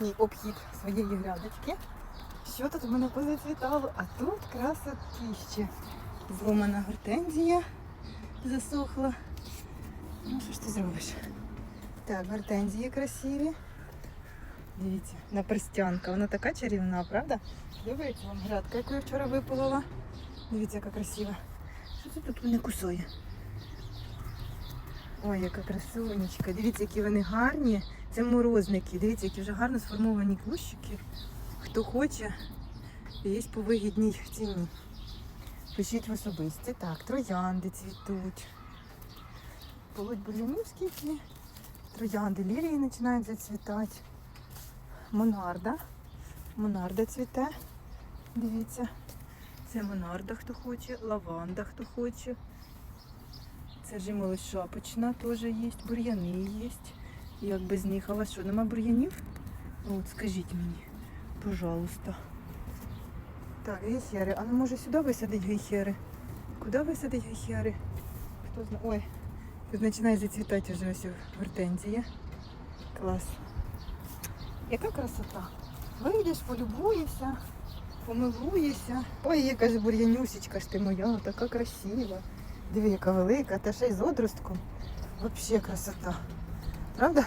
сьогоднішній обхід своєї грядочки. Що тут у мене позацвітало? А тут красотище. Зломана гортензія засохла. Ну, що ж ти зробиш? Так, гортензії красиві. Дивіться, наперстянка. Вона така чарівна, правда? Подобається вам грядка, яку я вчора випалила. Дивіться, яка красива. Що це тут мене кусає? Ой, яка красунечка. Дивіться, які вони гарні. Це морозники. Дивіться, які вже гарно сформовані кущики. Хто хоче, є по вигідній ціні. Пишіть в особисті. Так, троянди цвітуть. Полуть бур'янівські ці. Троянди лілії починають зацвітати. Монарда. Монарда цвіте. Дивіться. Це монарда, хто хоче, лаванда, хто хоче. Це жимоло шапочна теж є, бур'яни є. Як без них, а у вас що, нема бур'янів? От, скажіть мені, пожалуйста. Так, гейхери. А ну може сюди висадить гейхери? Куди висадить гейхери? Хто знає? Ой, тут починає зацвітати вже ось гортензія. Клас. Яка красота. Вийдеш, полюбуєшся, помилуєшся. Ой, яка ж бур'янюсечка ж ти моя, така красива. Диви, яка велика, та ще й з одростком. Взагалі красота. Правда?